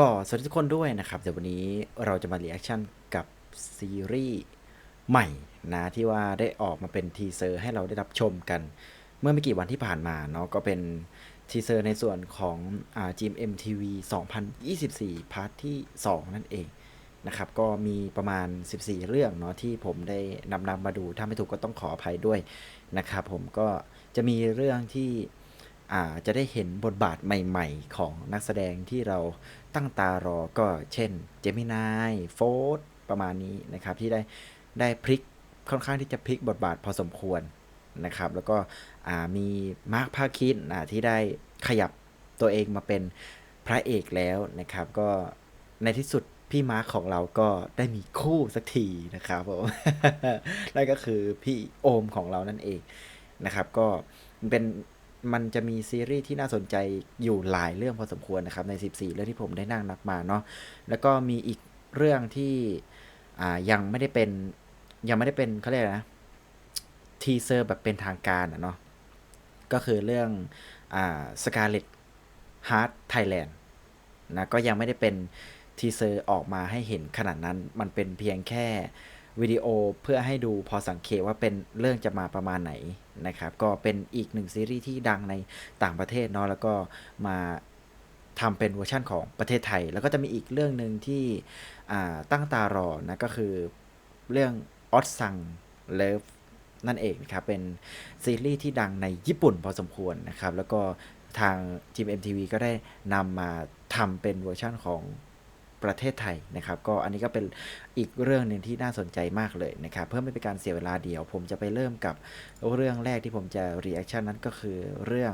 ก็สวัสดีทุกคนด้วยนะครับ เดี๋ยววันนี้เราจะมารีแอคชั่นกับซีรีส์ใหม่นะที่ว่าได้ออกมาเป็นทีเซอร์ให้เราได้รับชมกัน เมื่อไม่กี่วันที่ผ่านมาเนาะก็เป็นทีเซอร์ในส่วนของอ่า GMM TV 2024 พาร์ทที่ 2 นั่นเองนะครับ ก็มีประมาณ 14 เรื่องเนาะที่ผมได้นำนำมาดู ถ้าไม่ถูกก็ต้องขออภัยด้วยนะครับผมก็จะมีเรื่องที่ จะได้เห็นบทบาทใหม่ๆ ของนักแสดงที่เราตั้งตารอก็เช่นเจมินายโฟร์ประมาณนี้นะครับที่ได้ได้พลิกค่อนข้างที่จะพลิกบทบาทพอสมควรนะครับ แล้วก็มีมาร์คพาคินที่ได้ขยับตัวเองมาเป็นพระเอกแล้วนะครับ ก็ในที่สุดพี่มาร์คของเราก็ได้มีคู่สักทีนะครับผมนั่นก็คือพี่โอมของเรานั่นเองนะครับ ก็เป็น มันจะมีซีรีส์ที่น่าสนใจอยู่หลายเรื่องพอสมควรนะครับใน 14 เรื่องที่ผมได้นั่งนับมาเนาะแล้วก็มีอีกเรื่องที่ยังไม่ได้เป็นยังไม่ได้เป็นเขาเรียกอะไรนะทีเซอร์แบบเป็นทางการอะเนาะก็คือเรื่องอ่า Scarlet Heart Thailand นะก็ยังไม่ได้เป็นทีเซอร์ออกมาให้เห็นขนาดนั้น มันเป็นเพียงแค่วิดีโอเพื่อให้ดูพอสังเกตว่าเป็นเรื่องจะมาประมาณไหน นะครับ ก็เป็นอีกหนึ่งซีรีส์ที่ดังในต่างประเทศเนาะแล้วก็มาทำเป็นเวอร์ชั่นของประเทศไทย แล้วก็จะมีอีกเรื่องหนึ่งที่ตั้งตารอนะก็คือเรื่องออสซังเลิฟนั่นเองนะครับ เป็นซีรีส์ที่ดังในญี่ปุ่นพอสมควรนะครับ แล้วก็ทางทีม MTV ก็ได้นำมาทำเป็นเวอร์ชั่นของ ประเทศไทยนะครับ ก็อันนี้ก็เป็นอีกเรื่องหนึ่งที่น่าสนใจมากเลยนะครับเพื่อไม่เป็นการเสียเวลาเดียว ผมจะไปเริ่มกับเรื่องแรกที่ผมจะรีแอคชั่นนั้นก็คือเรื่อง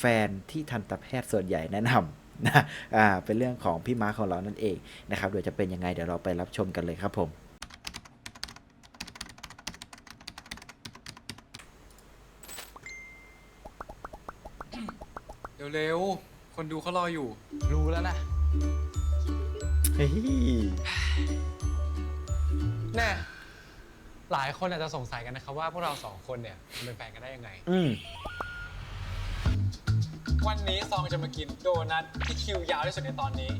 แฟนที่ทันตแพทย์ส่วนใหญ่แนะนำนะอ่าเป็นเรื่องของพี่มาร์คของเรานั่นเองนะครับเดี๋ยวจะเป็นยังไงเดี๋ยวเราไปรับชมกันเลยครับผมเร็วๆ คนดูเขารออยู่ รู้แล้วนะ เฮ้ยแน่หลายคนอาจจะสงสัยกันนะครับว่าพวกเราสองคนเนี่ยมันเป็นแฟนกันได้ยังไง อืมวันนี้ซองจะมากินโดนัทที่คิวยาวที่สุดในตอนนี้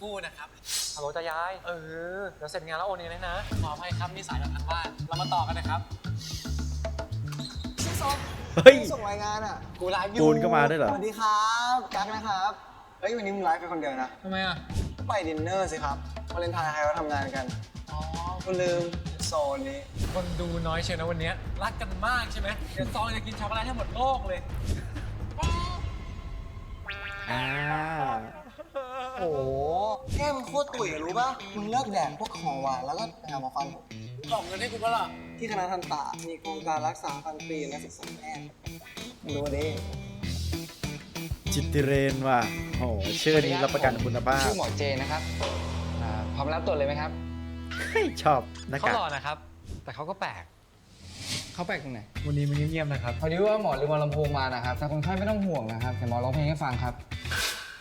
คู่นะครับฮัลโหลจะย้าย เออ เดี๋ยวเสร็จงานแล้วโอนเงินเลยนะ ขออภัยครับมีสายจากทางบ้าน เรามาต่อกันนะครับ พี่ส้มเฮ้ย ส่งรายงานอะ กูไลฟ์อยู่จูนก็มาด้วยเหรอ สวัสดีครับกั๊กนะครับเฮ้ยวันนี้มึงไลฟ์เป็นคนเดียวนะ ทำไมอะ ไปดินเนอร์สิครับวาเลนไทน์ใครเขาทำงานกัน อ๋อ คุณลืมโซนนี้ คนดูน้อยเชียวนะวันเนี้ยรักกันมากใช่ไหมเดี๋ยวซองจะกินช็อกโกแลตให้หมดโลกเลย อ่าโอ้โหแก้มมึงโคตรตุ๋ยอะรู้ป่ะ มึงเลิกแดกพวกของหวานแล้วก็ไปหาหมอฟันกล่องเงินให้กูปะล่ะที่คณะทันตะมีโครงการรักษาฟันฟรีและศึกษาแพทย์มึงรู้ดิ จิตติเรนว่ะโหชื่อนี้รับประกันคุณภาพชื่อหมอเจนะครับอ่าพร้อมรับตรวจเลยไหมครับเฮ้ยชอบหน้าเขากากหล่อนะครับ แต่เขาก็แปลกเขาแปลกตรงไหนวันนี้มันเงียบๆนะครับ พอดีว่าหมอลืมเอาลำโพงมานะครับแต่คนไข้ไม่ต้องห่วงนะครับแต่หมอร้องเพลงให้ฟังครับ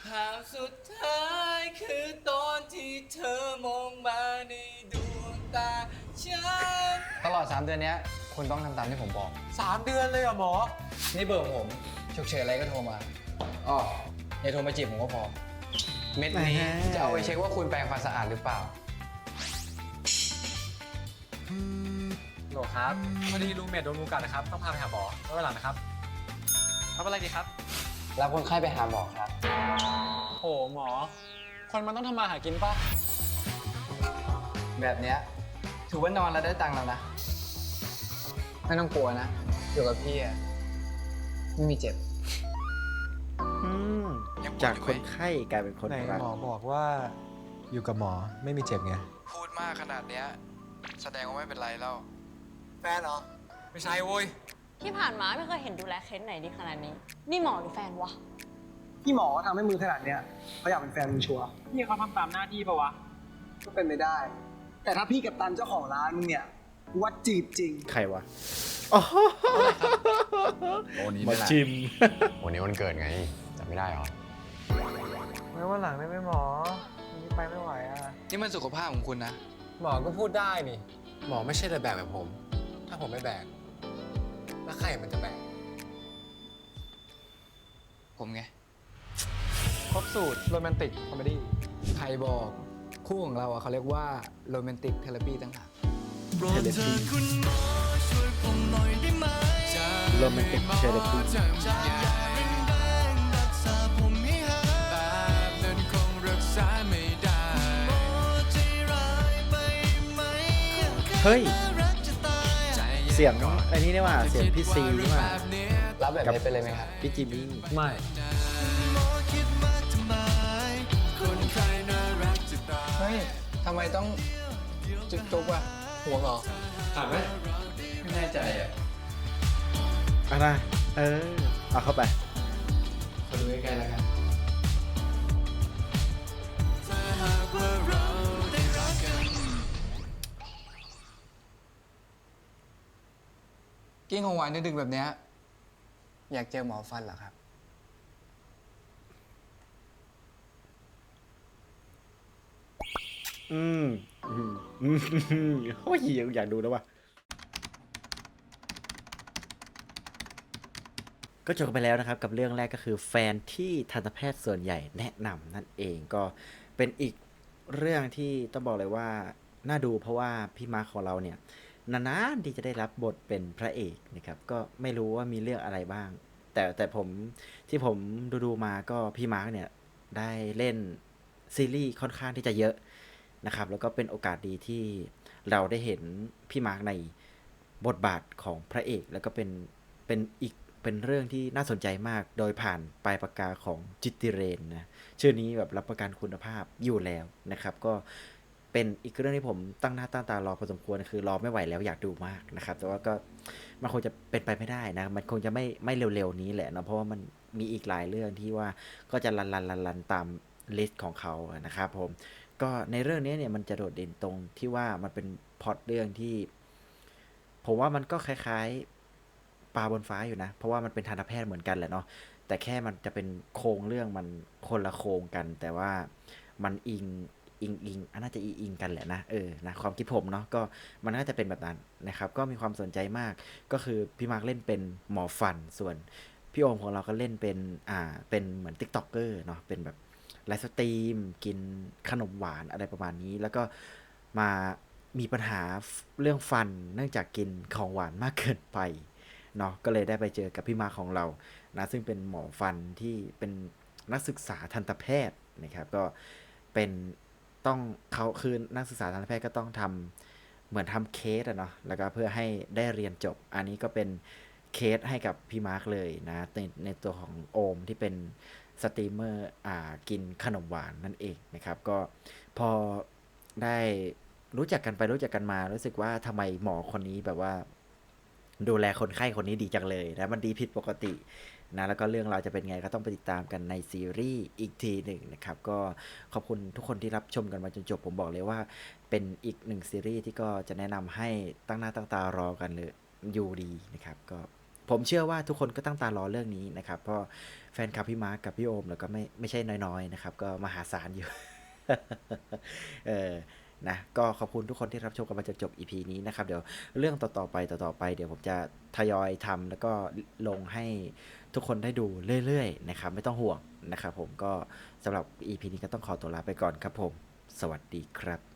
ภาพสุดท้ายคือตอนที่เธอมองมาในดวงตาฉันตลอด 3 เดือนเนี้ยคุณต้องทำตามที่ผมบอก สามเดือนเลยเหรอหมอ นี่เบอร์ของผมฉุกเฉินอะไรก็โทรมา อ๋ออย่าโทรมาจีบผมก็พอ เม็ดนี้แหมจะเอาไปเช็คว่าคุณแปรงฟันสะอาดหรือเปล่าโหลครับพอดีรูมเมทโดนงูกัดนะครับ ต้องพาไปหาหมอไว้วันหลังนะครับรับอะไรดีครับ รับคนไข้ไปหาหมอครับโหหมอ คนมันต้องทำมาหากินป่ะ แบบเนี้ยถือว่านอนแล้วได้ตังค์แล้วนะ ไม่ต้องกลัวนะ อยู่กับพี่อะไม่มีเจ็บ อืมจากคนไข้กลายเป็นคนไหนรักหมอบอกว่าอยู่กับหมอไม่มีเจ็บไง พูดมากขนาดเนี้ย แสดงว่าไม่เป็นไรแล้วแฟนเหรอ ไม่ใช่โว้ย ที่ผ่านมาไม่เคยเห็นดูแลเคสไหนดีขนาดนี้ นี่หมอหรือแฟนวะ พี่หมอทำให้มือขนาดเนี้ยเขาอยากเป็นแฟนมึงชัวร์พี่เขาทำตามหน้าที่ปะวะ ก็เป็นไปได้ แต่ถ้าพี่กับตันเจ้าของร้านมึงเนี่ยวัดจีบจริง ใครวะอ๋อโอ้นี้หมานี่แหละจิม วันนี้วันเกิดไงจำไม่ได้เหรอ ไว้วันหลังได้ไหมหมอวันนี้ไปไม่ไหวอะ นี่มันสุขภาพของคุณนะ หมอก็พูดได้นี่ หมอไม่ใช่เลยแบกแบบผม ถ้าผมไม่แบก แล้วใครมันจะแบก ผมไง ครบสูตรโรแมนติกคอมเมดี้ ใครบอกคู่ของเราอะเขาเรียกว่าโรแมนติกเทเลปีต่างหากเทเลปีโรแมนติกเทเลปี เฮ้ย เสียงอันนี้นี่ว่าเสียงพี่ซีนี่ว่ารับแบบนี้ไปเลยไหมครับ พี่จิมมี่ไม่ เฮ้ยทำไมต้องจุ๊บจุ๊บอะห่วงเหรอถามไหมไม่แน่ใจอะอะนะเออเอาเข้าไปขอดูใกล้ๆแล้วกัน กิ้งของหวานดึกๆแบบเนี้ยอยากเจอหมอฟันเหรอครับอืมอืมอืมโอ้ยอยากดูแล้วว่ะ ก็จบกันไปแล้วนะครับกับเรื่องแรกก็คือแฟนที่ทันตแพทย์ส่วนใหญ่แนะนำนั่นเองก็เป็นอีกเรื่องที่ต้องบอกเลยว่า น่าดูเพราะว่าพี่มาร์คของเราเนี่ย นานๆที่จะได้รับบทเป็นพระเอกนะครับ ก็ไม่รู้ว่ามีเรื่องอะไรบ้าง แต่แต่ผมที่ผมดูดูๆมาก็พี่มาร์คเนี่ยได้เล่นซีรีส์ค่อนข้างที่จะเยอะนะครับ แล้วก็เป็นโอกาสดีที่เราได้เห็นพี่มาร์คในบทบาทของพระเอก แล้วก็เป็นเป็นอีกเป็นเรื่องที่น่าสนใจมากโดยผ่านปลายปากกาของจิตติเรนนะชื่อนี้แบบรับประกันคุณภาพอยู่แล้วนะครับ ก็ เป็นอีกเรื่องที่ผมตั้งหน้าตั้งตารอพอสมควรคือรอไม่ไหวแล้วอยากดูมากนะครับ แต่ว่าก็มันคงจะเป็นไปไม่ได้นะ มันคงจะไม่ไม่เร็วๆนี้แหละเนาะเพราะว่ามันมีอีกหลายเรื่องที่ว่าก็จะรันรันรันรันตามลิสต์ของเขานะครับผมก็ในเรื่องนี้เนี่ยมันจะโดดเด่นตรงที่ว่ามันเป็นพอตเรื่องที่ ผมว่ามันก็คล้ายๆปลาบนฟ้าอยู่นะ เพราะว่ามันเป็นทันตแพทย์เหมือนกันแหละเนาะแต่แค่มันจะเป็นโครงเรื่องมันคนละโครงกัน แต่ว่ามันอิง อิงอิงอันน่าจะอิงอิงกันแหละนะเออนะความคิดผมเนาะก็มันน่าจะเป็นแบบนั้นนะครับ ก็มีความสนใจมากก็คือพี่มาร์คเล่นเป็นหมอฟันส่วนพี่โอมของเราก็เล่นเป็นอ่าเป็นเหมือนติ๊กต็อกเกอร์เนาะเป็นแบบไลฟ์สตรีมกินขนมหวานอะไรประมาณนี้ แล้วก็มามีปัญหาเรื่องฟันเนื่องจากกินของหวานมากเกินไปเนาะก็เลยได้ไปเจอกับพี่มาของเรานะซึ่งเป็นหมอฟันที่เป็นนักศึกษาทันตแพทย์นะครับ ก็เป็น ต้องเขาคือนักศึกษาทันตแพทย์ก็ต้องทำเหมือนทำเคสอะเนาะแล้วก็เพื่อให้ได้เรียนจบ อันนี้ก็เป็นเคสให้กับพี่มาร์คเลยนะในในตัวของโอมที่เป็นสตรีมเมอร์อ่ากินขนมหวานนั่นเองนะครับ ก็พอได้รู้จักกันไปรู้จักกันมารู้สึกว่าทำไมหมอคนนี้แบบว่า ดูแลคนไข้คนนี้ดีจังเลยนะมันดีผิดปกติ นะแล้วก็เรื่องราวจะเป็นไงก็ต้องไปติดตามกันในซีรีส์อีกทีหนึ่งนะครับก็ขอบคุณทุกคนที่รับชมกันมาจนจบผมบอกเลยว่า เป็นอีกหนึ่งซีรีส์ที่ก็จะแนะนำให้ตั้งหน้าตั้งตารอกันเลยอยู่ดีนะครับก็ผมเชื่อว่าทุกคนก็ตั้งตารอเรื่องนี้นะครับ เพราะแฟนคลับพี่มาร์คกับพี่โอมแล้วก็ไม่ไม่ใช่น้อยๆนะครับ ก็มหาศาลอยู่ เออ นะก็ขอบคุณทุกคนที่รับชมกันมาจนจบ EP นี้นะครับเดี๋ยวเรื่องต่อๆไปต่อๆไปเดี๋ยวผมจะทยอยทำแล้วก็ลงให้ทุกคนได้ดูเรื่อยๆนะครับไม่ต้องห่วงนะครับผมก็สำหรับ EP นี้ก็ต้องขอตัวลาไปก่อนครับผม สวัสดีครับ